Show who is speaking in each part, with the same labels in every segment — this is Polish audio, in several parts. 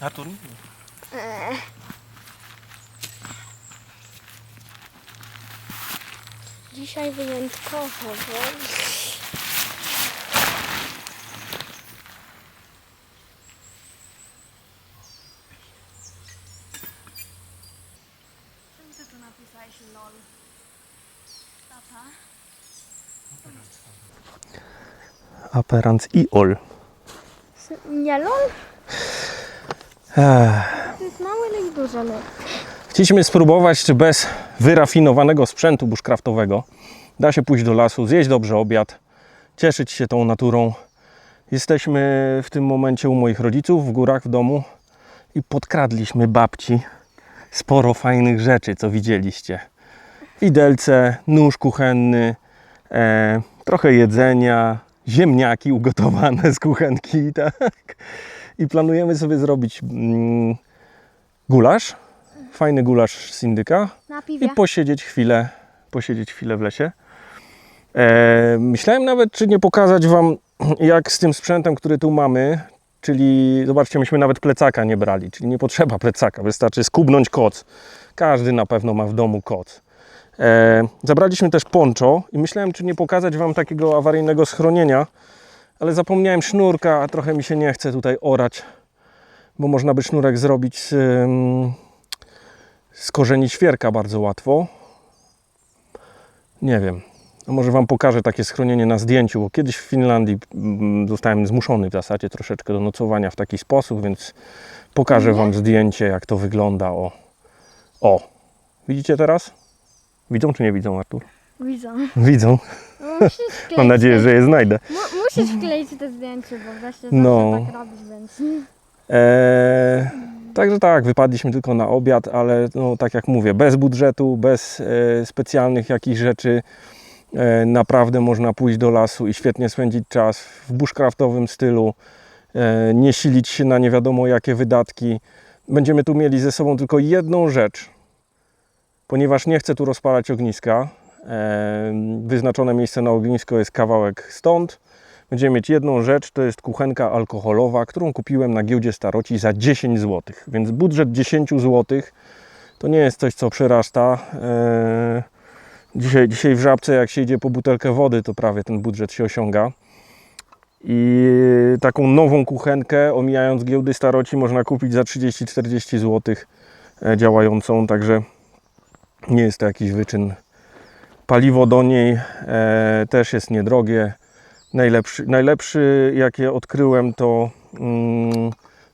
Speaker 1: Artur?
Speaker 2: Dzisiaj wyjątkowo, bo... Ty tu napisałeś LOL? Tata?
Speaker 1: Aperans i ol.
Speaker 2: Nie LOL? To jest małe lub duże LOL?
Speaker 1: Chcieliśmy spróbować, czy bez wyrafinowanego sprzętu bushcraftowego da się pójść do lasu, zjeść dobrze obiad, cieszyć się tą naturą. Jesteśmy w tym momencie u moich rodziców w górach w domu i podkradliśmy babci sporo fajnych rzeczy, co widzieliście. Widelce, nóż kuchenny, e, trochę jedzenia, ziemniaki ugotowane z kuchenki, tak. I planujemy sobie zrobić mm, gulasz, fajny gulasz z indyka.
Speaker 2: Na
Speaker 1: i posiedzieć chwilę, posiedzieć chwilę w lesie. E, myślałem nawet, czy nie pokazać Wam, jak z tym sprzętem, który tu mamy, czyli zobaczcie, myśmy nawet plecaka nie brali, czyli nie potrzeba plecaka, wystarczy skubnąć koc. Każdy na pewno ma w domu koc. E, zabraliśmy też poncho i myślałem, czy nie pokazać Wam takiego awaryjnego schronienia, ale zapomniałem sznurka, a trochę mi się nie chce tutaj orać, bo można by sznurek zrobić z, z korzeni świerka bardzo łatwo. Nie wiem. Może Wam pokażę takie schronienie na zdjęciu, bo kiedyś w Finlandii mm, zostałem zmuszony w zasadzie troszeczkę do nocowania w taki sposób, więc pokażę Wam zdjęcie, jak to wygląda. O, o. widzicie teraz? Widzą czy nie widzą, Artur? Widzą.
Speaker 2: No, musisz wkleić
Speaker 1: Mam nadzieję,
Speaker 2: te-
Speaker 1: że je znajdę.
Speaker 2: Mu- musisz wkleić te zdjęcie, bo właśnie
Speaker 1: No.
Speaker 2: zawsze tak robisz, więc...
Speaker 1: Eee, także tak, wypadliśmy tylko na obiad, ale no, tak jak mówię, bez budżetu, bez e, specjalnych jakichś rzeczy, e, naprawdę można pójść do lasu i świetnie spędzić czas w bushcraftowym stylu, e, nie silić się na nie wiadomo jakie wydatki. Będziemy tu mieli ze sobą tylko jedną rzecz, ponieważ nie chcę tu rozpalać ogniska. Wyznaczone miejsce na ognisko jest kawałek stąd. Będziemy mieć jedną rzecz, to jest kuchenka alkoholowa, którą kupiłem na giełdzie Staroci za 10 zł. Więc budżet 10 zł to nie jest coś, co przerasta. Dzisiaj, dzisiaj w Żabce, jak się idzie po butelkę wody, to prawie ten budżet się osiąga. I taką nową kuchenkę, omijając giełdy Staroci, można kupić za 30-40 zł e, działającą, także nie jest to jakiś wyczyn. Paliwo do niej e, też jest niedrogie. Najlepszy, najlepszy jakie odkryłem to mm,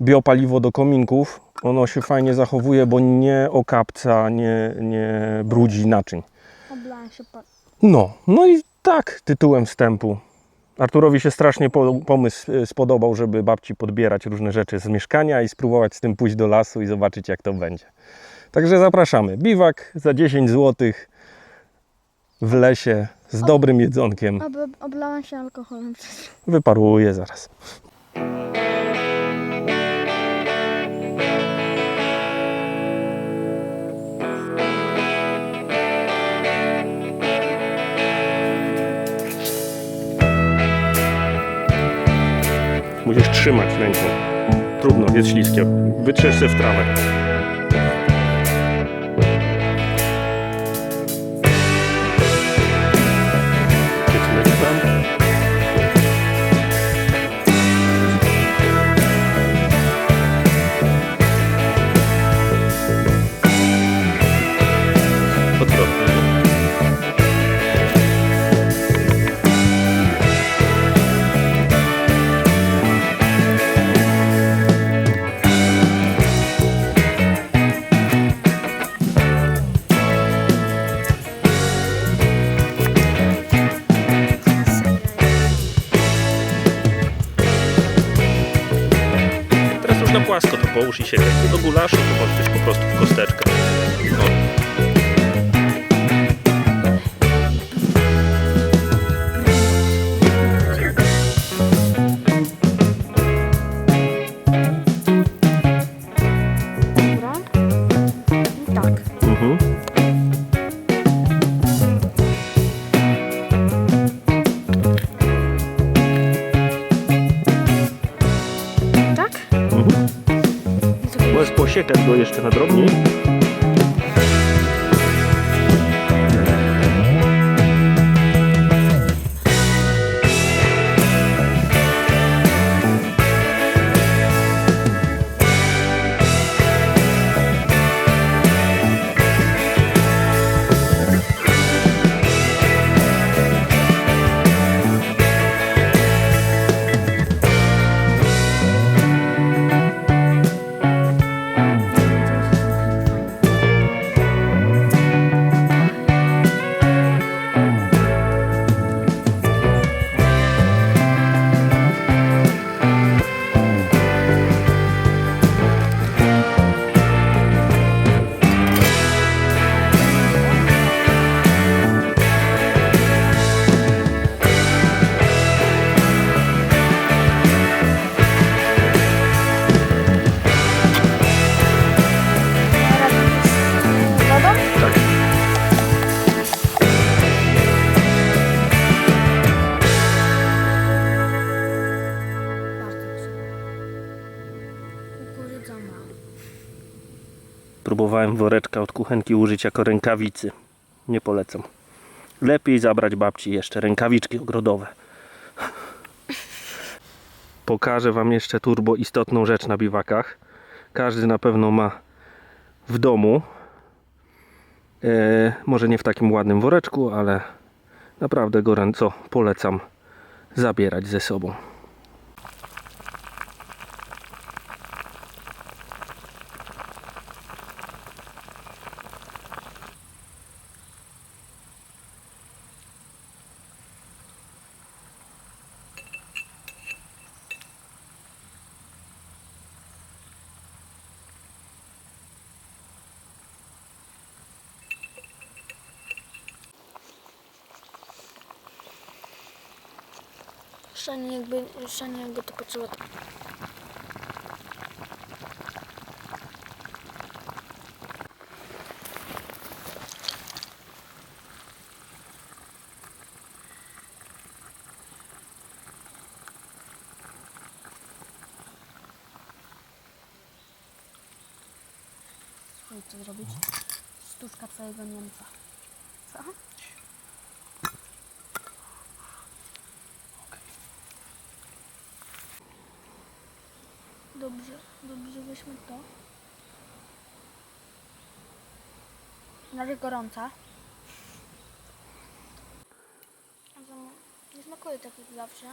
Speaker 1: biopaliwo do kominków. Ono się fajnie zachowuje, bo nie okapca, nie, nie brudzi naczyń. No, no i tak tytułem wstępu. Arturowi się strasznie po, pomysł y, spodobał, żeby babci podbierać różne rzeczy z mieszkania i spróbować z tym pójść do lasu i zobaczyć jak to będzie. Także zapraszamy. Biwak za 10 zł w lesie z dobrym jedzonkiem.
Speaker 2: Ob, oblałem się alkoholem.
Speaker 1: Wyparuje zaraz. Musisz trzymać ręką. Trudno, jest śliskie. Wytrzesz się w trawę. Połóż i siekaj. Do gulaszu to może być po prostu w kosteczkę. Posiekać go jeszcze na Próbowałem woreczka od kuchenki użyć jako rękawicy. Nie polecam. Lepiej zabrać babci jeszcze rękawiczki ogrodowe. Pokażę Wam jeszcze turbo istotną rzecz na biwakach. Każdy na pewno ma w domu. E, może nie w takim ładnym woreczku, ale naprawdę gorąco polecam zabierać ze sobą.
Speaker 2: Szani jakby, Szani jakby to patrzyła tak. Dobrze, dobrze weźmy to. Razie gorąca. Nie smakuje tak jak zawsze.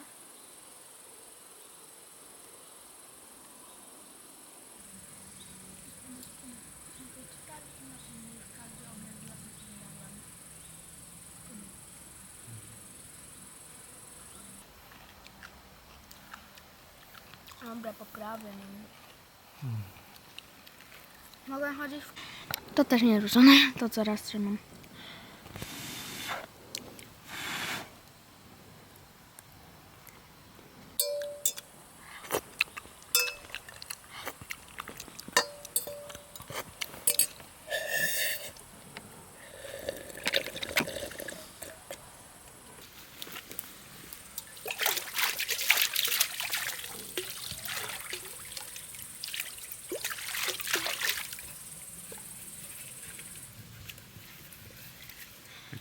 Speaker 2: Dobra, poprawię. Mogę chodzić w... To też nie ruszone, to co raz trzymam.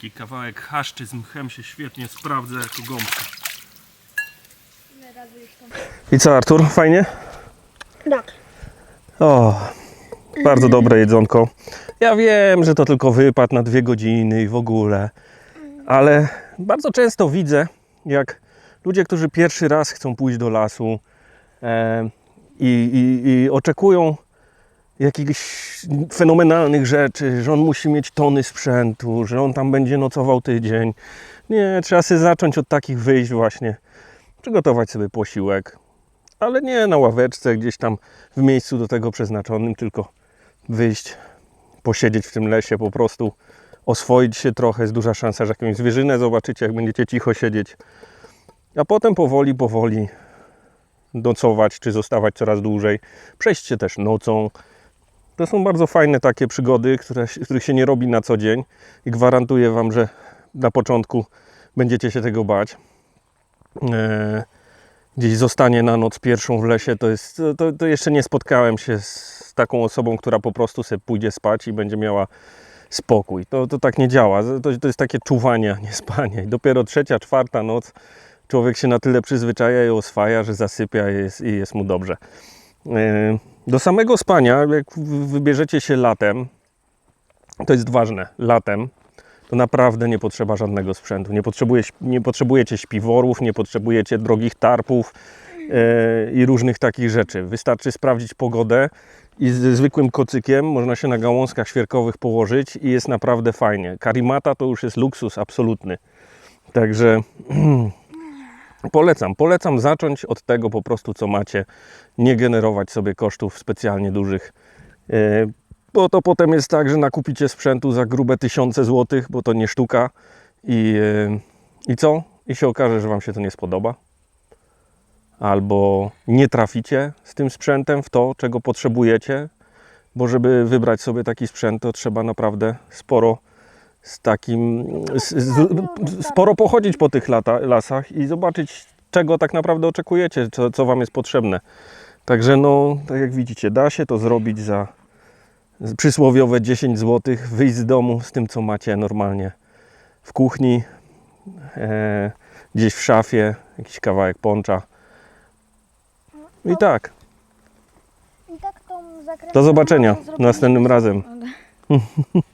Speaker 1: Taki kawałek haszczy z mchem się świetnie sprawdza jako gąbka. I co Artur, fajnie?
Speaker 2: Tak.
Speaker 1: O, bardzo dobre jedzonko. Ja wiem, że to tylko wypad na dwie godziny i w ogóle, ale bardzo często widzę, jak ludzie, którzy pierwszy raz chcą pójść do lasu e, i, i, i oczekują jakichś fenomenalnych rzeczy, że on musi mieć tony sprzętu, że on tam będzie nocował tydzień. Nie, trzeba sobie zacząć od takich wyjść właśnie. Przygotować sobie posiłek, ale nie na ławeczce gdzieś tam w miejscu do tego przeznaczonym, tylko wyjść, posiedzieć w tym lesie, po prostu oswoić się trochę. Jest duża szansa, że jakąś zwierzynę zobaczycie, jak będziecie cicho siedzieć. A potem powoli, powoli nocować, czy zostawać coraz dłużej. Przejść się też nocą. To są bardzo fajne takie przygody, które, których się nie robi na co dzień i gwarantuję Wam, że na początku będziecie się tego bać. Eee, gdzieś zostanie na noc pierwszą w lesie, to jest, to, to jeszcze nie spotkałem się z taką osobą, która po prostu sobie pójdzie spać i będzie miała spokój. To, to tak nie działa. To, to jest takie czuwanie, nie spanie. I dopiero trzecia, czwarta noc człowiek się na tyle przyzwyczaja i oswaja, że zasypia i jest, i jest mu dobrze. Yy, Do samego spania, jak wy- wybierzecie się latem, to jest ważne, latem, to naprawdę nie potrzeba żadnego sprzętu. Nie, potrzebuje, nie potrzebujecie śpiworów, nie potrzebujecie drogich tarpów e, i różnych takich rzeczy. Wystarczy sprawdzić pogodę i ze zwykłym kocykiem można się na gałązkach świerkowych położyć i jest naprawdę fajnie. Karimata to już jest luksus absolutny. Także polecam, polecam zacząć od tego po prostu, co macie. Nie generować sobie kosztów specjalnie dużych. E, bo to potem jest tak, że nakupicie sprzętu za grube tysiące złotych, bo to nie sztuka i, yy, i co? I się okaże, że Wam się to nie spodoba. Albo nie traficie z tym sprzętem w to, czego potrzebujecie, bo żeby wybrać sobie taki sprzęt, to trzeba naprawdę sporo z takim, z, z, sporo pochodzić po tych lata, lasach i zobaczyć, czego tak naprawdę oczekujecie, co, co Wam jest potrzebne. Także no, tak jak widzicie, da się to zrobić za przysłowiowe 10 zł, wyjść z domu z tym, co macie normalnie w kuchni, e, gdzieś w szafie, jakiś kawałek poncza. I tak,
Speaker 2: I tak tą
Speaker 1: do zobaczenia następnym razem.